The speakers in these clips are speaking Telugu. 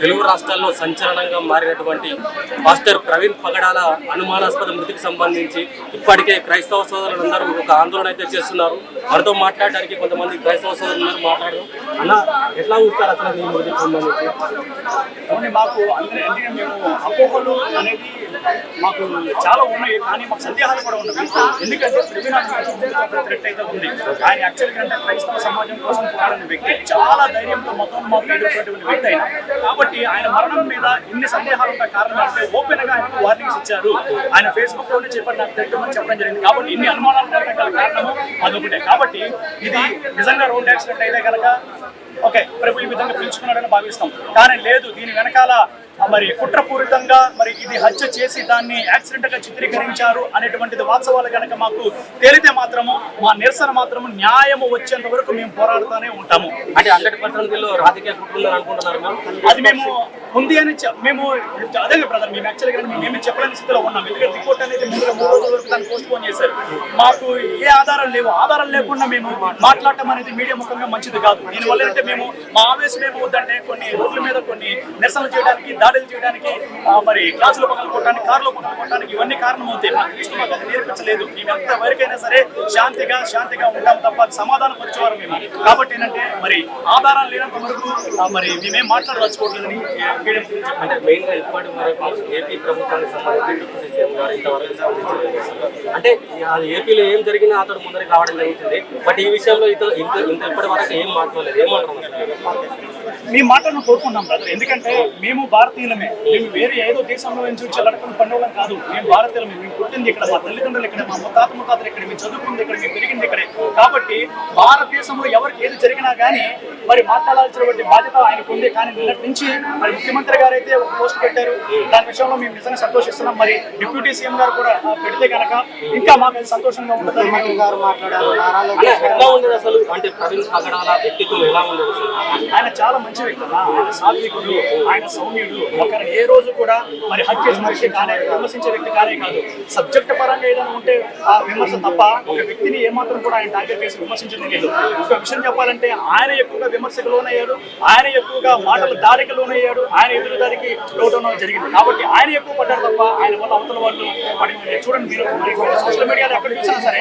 తెలుగు రాష్ట్రాల్లో సంచలనంగా మారినటువంటి మాస్టర్ ప్రవీణ్ పగడాల అనుమానాస్పద మృతికి సంబంధించి ఇప్పటికే క్రైస్తవ సోదరులందరూ ఒక ఆందోళన అయితే చేస్తున్నారు. వారితో మాట్లాడడానికి కొంతమంది క్రైస్తవ సోదరులందరూ మాట్లాడరు. అన్న ఎట్లా చూస్తారు అసలు ఈ మృతికి సంబంధించి? అవును మాకు అందరూ ఎందుకంటే మేము అపోహలు అనేది మాకు చాలా ఉన్నాయి కానీ మాకు సందేహాలు కూడా ఉన్నాయి. ఎందుకంటే ప్రవీణ్ థ్రెట్ అయితే ఉంది. ఆయన యాక్చువల్గా అంటే క్రైస్తవ సమాజం కోసం పోరాడిన వ్యక్తి. చాలా ధైర్యంతో మొత్తం మాకు వ్యక్తి అయినా కాబట్టి ఆయన మరణం మీద ఇన్ని సందేహాలు ఉన్న కారణాలపై ఓపెన్గా ఆయనకు వార్నింగ్స్ ఇచ్చారు. ఆయన ఫేస్బుక్లోనే చెప్పండి నాకు తిట్టమని చెప్పడం జరిగింది. కాబట్టి ఇన్ని అనుమానాలు కారణము అదొకటే. కాబట్టి ఇది నిజంగా రోడ్ యాక్సిడెంట్ అయితే కనుక ఓకే ప్రభు ఈ విధంగా పిలుచుకున్నాడని భావిస్తాం. కానీ లేదు దీని వెనకాల మరి కుట్రపూరితంగా మరి ఇది హత్య చేసి దాన్ని యాక్సిడెంట్గా చిత్రీకరించారు అనేటువంటిది వాస్తవాలు కనుక మాకు తేలితే మాత్రము మా నిరసన మాత్రము న్యాయము వచ్చేంత వరకు మేము పోరాడుతూనే ఉంటాము. అంటే హండ్రెడ్ పర్సెంట్ వీళ్ళు రాజకీయ అనుకుంటున్నారు అది మేము ఉంది అని మేము అదే బ్రదర్ మేము యాక్చువల్గా మేము చెప్పలేని స్థితిలో ఉన్నాం. ఎందుకంటే రిపోర్ట్ అనేది మూడు రోజుల వరకు దాన్ని పోస్ట్ పోన్ చేశారు. మాకు ఏ ఆధారాలు లేవు. ఆధారాలు లేకుండా మేము మాట్లాడటం అనేది మీడియా ముఖంగా మంచిది కాదు. దీనివల్ల ఏంటంటే మేము మా ఆవేశం ఏమవుతుందంటే కొన్ని రోడ్ల మీద కొన్ని నిరసనలు చేయడానికి దాడులు చేయడానికి మరి క్లాసులు పక్కన కొట్టడానికి కార్లు పక్కన కొట్టడానికి ఇవన్నీ కారణమవుతాయి. మా క్రీస్తు మాకు నేర్పించలేదు. మేము ఎంత వరకైనా సరే శాంతిగా శాంతిగా ఉంటాం తప్ప సమాధానం పరిచేవారు మేము. కాబట్టి ఏంటంటే మరి ఆధారాలు లేనంత వరకు మరి మేమేం మాట్లాడదలుచుకోవట్లేదని అంటే మెయిన్ ఇప్పటి వరకు ఏపీ ప్రభుత్వానికి సంబంధించి అంటే ఏపీలో ఏం జరిగినా అతడు ముందరికి రావడం జరుగుతుంది. బట్ ఈ విషయంలో ఇంత ఇంత ఇంత ఇప్పటి వరకు ఏం మాట్లాడలేదు ఏమంటారు మీ మాటలను కోరుకుంటాం బ్రదర్ ఎందుకంటే మేము భారతీయులమే. మేము వేరే ఏదో దేశంలో నుంచి వచ్చి లడకం పండుగలం కాదు. మేము భారతీయులమే. మేము పుట్టింది ఇక్కడ మా తల్లిదండ్రులు ఇక్కడ మా ముత్తాత ముత్తాతలు ఇక్కడ మేము చదువుకుంది ఇక్కడ మేము పెరిగింది ఇక్కడే. కాబట్టి భారతదేశంలో ఎవరికి ఏది జరిగినా కానీ మరి మాట్లాడాల్సినటువంటి బాధ్యత ఆయనకు ఉంది. కానీ నిన్నటి నుంచి మరి ముఖ్యమంత్రి గారు అయితే ఒక పోస్ట్ పెట్టారు. దాని విషయంలో మేము నిజంగా సంతోషిస్తున్నాం. మరి డిప్యూటీ సీఎం గారు కూడా ఆ, పెడితే కనుక ఇంకా మాకు సంతోషంగా ఉంటుంది. గారు మాట్లాడారు. ఎట్లా ఉండేది అసలు? అంటే ప్రవీణ్ పగడాల వ్యక్తిత్వం ఎలా ఉండేది అసలు? ఆయన చాలా మంచి వ్యక్తి. ఆయన సాత్వికుడు ఆయన సౌమ్యుడు ఒకరిని ఏ రోజు కూడా మరి హత్య చేసిన వ్యక్తి కానే విమర్శించే వ్యక్తి కానే కాదు. సబ్జెక్ట్ పరంగా ఏదైనా ఉంటే ఆ విమర్శ తప్ప ఒక వ్యక్తిని ఏమాత్రం కూడా ఆయన టార్గెట్ చేసి విమర్శించడం లేదు. ఒక విషయం చెప్పాలంటే ఆయన ఎక్కువగా విమర్శకు లోనయ్యాడు ఆయన ఎక్కువగా మాటల దారికి లోనయ్యాడు ఆయన ఎదురు దారికి లోటం జరిగింది. కాబట్టి ఆయన ఎక్కువ పడ్డారు తప్ప ఆయన వల్ల అవతల వాళ్ళు మరి చూడండి మీరు. సోషల్ మీడియాలో ఎక్కడ చూసినా సరే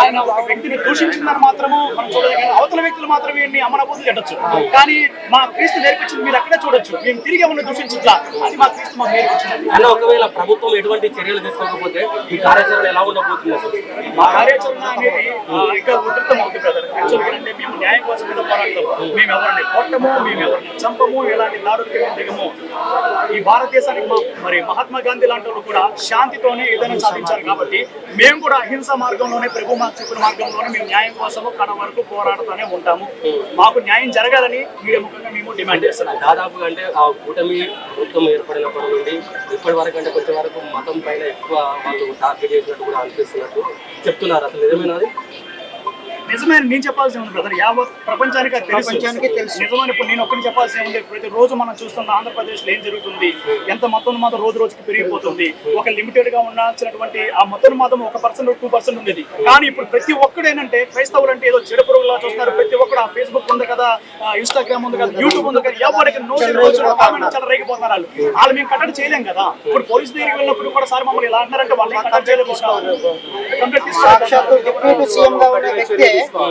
ఆయన ఒక వ్యక్తిని దూషించిందని మాత్రము మనం చూడలేదు కానీ అవతల వ్యక్తులు మాత్రమే ఎన్ని అమనబోతులు ఎట్టచ్చు కానీ మా క్రీస్తు నేర్పించింది మీరు అక్కడే చూడొచ్చు. మేము తిరిగి ఏమన్నా దూషించట్లా అది మా క్రీస్తు మాకు నేర్పించింది. అన్న ఒకవేళ ప్రభుత్వం ఎటువంటి చర్యలు తీసుకోకపోతే ఈ కార్యాచరణ ఎలా ఉండబోతుంది మా కార్యాచరణ అనేది ఇంకా ఉధృతం అవుతుంది బ్రదర్. యాక్చువల్గా అంటే మేము న్యాయం కోసం మీద పోరాడతాం. మేము ఎవరిని కొట్టము మేము ఎవరిని చంపము ఎలాంటి దాడులకి మేము దిగము. ఈ భారతదేశానికి మరి మహాత్మా గాంధీ లాంటి వాళ్ళు కూడా శాంతితోనే ఏదైనా సాధించారు కాబట్టి మేము కూడా అహింస మార్గంలోనే ప్రభు మాకు చెప్పిన మార్గంలోనే మేము న్యాయం కోసము కడ వరకు పోరాడుతూనే ఉంటాము. మాకు న్యాయం జరగాలని మీడియా మేము డిమాండ్ చేస్తున్నాం. దాదాపుగా అంటే ఆ కూటమి ప్రభుత్వం ఏర్పడినప్పటి నుండి ఇప్పటి వరకు అంటే కొంచెం వరకు మతం పైన ఎక్కువ వాళ్ళు టార్గెట్ చేసినట్టు కూడా అనిపిస్తున్నట్టు చెప్తున్నారు. అసలు నిజమేనా అది? నిజమే నేను చెప్పాల్సి ఉంది బ్రదర్ యావత్ ప్రపంచానికి. ప్రపంచానికి తెలుసు. నిజమని ఇప్పుడు నేను ఒక్కటి చెప్పాల్సి ఉంది. ప్రతి రోజు మనం చూస్తున్న ఆంధ్రప్రదేశ్లో ఏం జరుగుతుంది? ఎంత మొత్తం మాత్రం రోజు రోజుకి పెరిగిపోతుంది? ఒక లిమిటెడ్గా ఉండాల్సినటువంటి ఆ మొత్తం మాత్రం ఒక పర్సెంట్ టూ పర్సెంట్ ఉండేది. కానీ ఇప్పుడు ప్రతి ఒక్కడు ఏంటంటే క్రైస్తవులు అంటే ఏదో చెడు పురుగులా చూస్తున్నారు. ప్రతి ఒక్కడు ఆ ఫేస్బుక్ ఉంది కదా ఇన్స్టాగ్రామ్ ఉంది కదా యూట్యూబ్ ఉంది కదా ఎవరికి నోటి రోజు కామెంట్ చాలా రేగిపోతున్నారు. వాళ్ళు వాళ్ళు మేము కట్టడి చేయలేం కదా. ఇప్పుడు పోలీస్ దగ్గరికి వెళ్ళినప్పుడు కూడా సార్ మమ్మల్ని ఇలా అంటారంటే వాళ్ళు కట్టడి చేయలేకపోతున్నారు. కంప్లీట్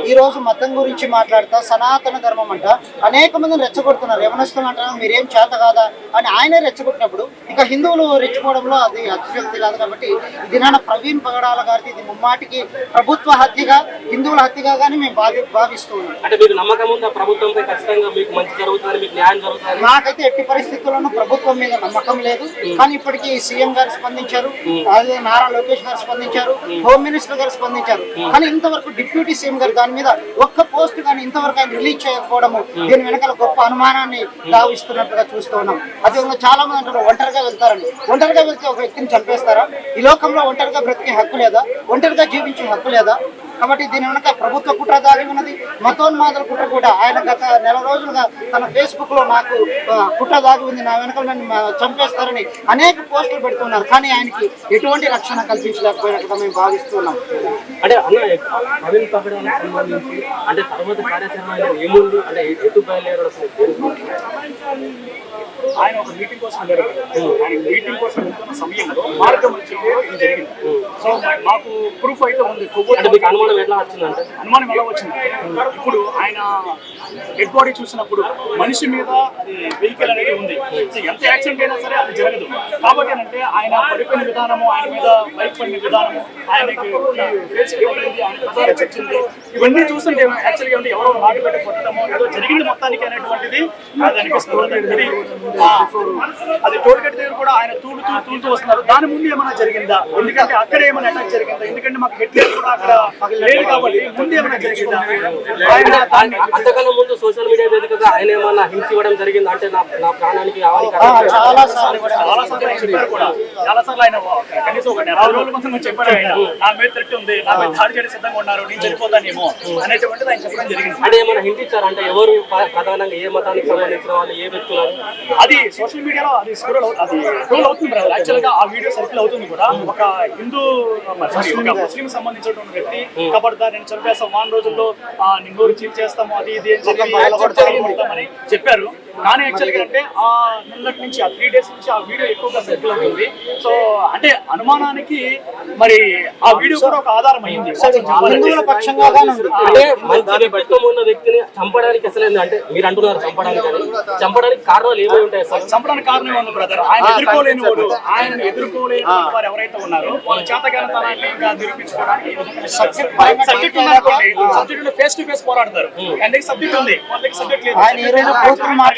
ఈ రోజు మతం గురించి మాట్లాడుతా సనాతన ధర్మం అంట. అనేక మందిని రెచ్చగొడుతున్నారు. యవనస్తులు అంటారు మీరేం చేత కాదా అని ఆయనే రెచ్చగొట్టినప్పుడు ఇక హిందువులు రెచ్చిపోవడంలో అది అతిశక్తి కాదు కాబట్టి దినాన ప్రవీణ్ పగడాల గారికి ఇది ముమ్మాటికి ప్రభుత్వ హత్యగా హిందువుల హత్యగా కానీ మేము భావి భావిస్తూ ఉన్నాం. అంటే మీకు నమ్మకం ఉందా? ప్రభుత్వంపై ఖచ్చితంగా మీకు మంచి జరుగుతుందని మీకు న్యాయం జరుగుతుందని? నాకైతే ఎట్టి పరిస్థితుల్లోనూ ప్రభుత్వం మీద నమ్మకం లేదు. కానీ ఇప్పటికీ సీఎం గారు స్పందించారు అదే నారా లోకేష్ గారు స్పందించారు హోమ్ మినిస్టర్ గారు స్పందించారు. కానీ ఇంతవరకు డిప్యూటీ సీఎం గారు దాని మీద ఒక్క పోస్ట్ కానీ ఇంతవరకు ఆయన రిలీజ్ చేయకపోవడము దీని వెనకాల గొప్ప అనుమానాన్ని దావిస్తున్నట్టుగా చూస్తూ ఉన్నాం. అదేవిధంగా చాలా మంది అంటారు ఒంటరిగా వెళ్తారని. ఒంటరిగా వెళ్తే ఒక వ్యక్తిని చంపేస్తారా? ఈ లోకంలో ఒంటరిగా బ్రతికే హక్కు లేదా? ఒంటరిగా జీవించే హక్కు లేదా? కాబట్టి దీని వెనక ప్రభుత్వ కుట్ర దాగి ఉన్నది. మతోన్మాదుల కుట్ర కూడా ఆయన గత నెల రోజులుగా తన ఫేస్బుక్లో నాకు కుట్ర దాగి ఉంది. నా వెనక నన్ను చంపేస్తారని అనేక పోస్టులు పెడుతున్నారు. కానీ ఆయనకి ఎటువంటి రక్షణ కల్పించలేకపోయినట్టుగా మేము భావిస్తున్నాం. అంటే అన్న ప్రవీణ్ పగడానికి సంబంధించి అంటే తర్వాత కార్యాచరణ అనేది ఏముంది? అంటే ఎటు బయలుదేరడం అసలు దేని గురించి? ఆయన ఒక మీటింగ్ కోసం ఆయన మీటింగ్ కోసం సమయంలో మార్గం ఇది జరిగింది. సో మాకు ప్రూఫ్ అయితే ఉంది. అంటే మీకు అనుమానం ఎట్లా వచ్చిందంటే? అనుమానం ఎలా వచ్చింది? ఇప్పుడు ఆయన డెడ్ బాడీ చూసినప్పుడు మనిషి మీద వెహికల్ అనేది ఉంది. సో ఎంత యాక్సిడెంట్ అయినా సరే అది జరగదు. కాబట్టి ఏంటంటే ఆయన పడిపోయిన విధానము ఆయన మీద బైక్ పడిన విధానము ఆయనకి ఫేస్ పడింది ఆయన ప్రధాన వచ్చింది ఇవన్నీ చూస్తుంటే యాక్చువల్గా ఏంటి ఎవరో నాటు పెట్టి కొట్టడము ఏదో జరిగింది మొత్తానికి అనేటువంటిది అది అనిపిస్తుంది. అది టోల్గేట్ దగ్గర కూడా ఆయన తూలుతూ తూలుతూ వస్తున్నారు. దాని ముందు ఏమైనా జరిగిందా? ఎందుకంటే అక్కడ ఏమైనా అటాక్ జరిగిందా? ఎందుకంటే మాకు హెడ్ కూడా అక్కడ లేదు కాబట్టి ముందు ఏమైనా జరిగిందా? ఆయన దాన్ని అంతకన్నా ముందు సోషల్ మీడియా వేదికగా ఆయన ఏమన్నా హింస ఇవ్వడం జరిగింది? అంటే నా నా ప్రాణానికి చాలా సార్లు కూడా. చాలా సార్లు ఆయన చెప్పారు కూడా. చాలా సార్లు ఆయన కనీసం ఒక నెల రోజుల ముందు చెప్పాడు ఆయన నా మీద థ్రెట్ ఉంది నా మీద దాడి చేయడం సిద్ధంగా ఉన్నారు నేను చనిపోతానేమో అనేటువంటిది ఆయన చెప్పడం జరిగింది. అంటే ఏమైనా హింట్ ఇచ్చారు? అంటే ఎవరు ప్ర- ప్రధానంగా ఏ మతానికి సంబంధించిన వాళ్ళు ఏ వ్యక్తులు? అది సోషల్ మీడియాలో అది స్క్రోల్ అది ట్రోల్ అవుతుంది బ్రదర్. యాక్చువల్గా ఆ వీడియో సర్కిల్ అవుతుంది కూడా. ఒక హిందూ ముస్లిం సంబంధించినటువంటి వ్యక్తి కబడ్దా నేను చంపేస్తాం. వాన్ రోజుల్లో ఆ, నిన్నూరు చీట్ చేస్తాము అది ఇది అని చెప్పి చెప్పారు. కానీ యాక్చువల్గా అంటే ఆ నిన్నటి నుంచి ఆ త్రీ డేస్ నుంచి ఆ వీడియో ఎక్కువగా సర్కిల్ అవుతుంది. సో అంటే అనుమానానికి మరి ఆ వీడియో కూడా ఒక ఆధారం అయింది ఉన్న వ్యక్తిని చంపడానికి అసలు ఏంది? అంటే మీరు అంటున్నారు చంపడానికి చంపడానికి కారణాలు ఏమై ఉంటాయి అసలు చంపడానికి కారణం ఉంది బ్రదర్ ఆయన ఎదుర్కోలేని వాడు. ఆయన ఎదుర్కోలేని వారు ఎవరైతే ఉన్నారో వాళ్ళ చేతగానతనాన్ని ఇంకా నిరూపించుకోవడానికి సబ్జెక్ట్ ఫేస్ టు ఫేస్ పోరాడతారు. ఎందుకు సబ్జెక్ట్ ఉంది. వాళ్ళకి సబ్జెక్ట్ లేదు.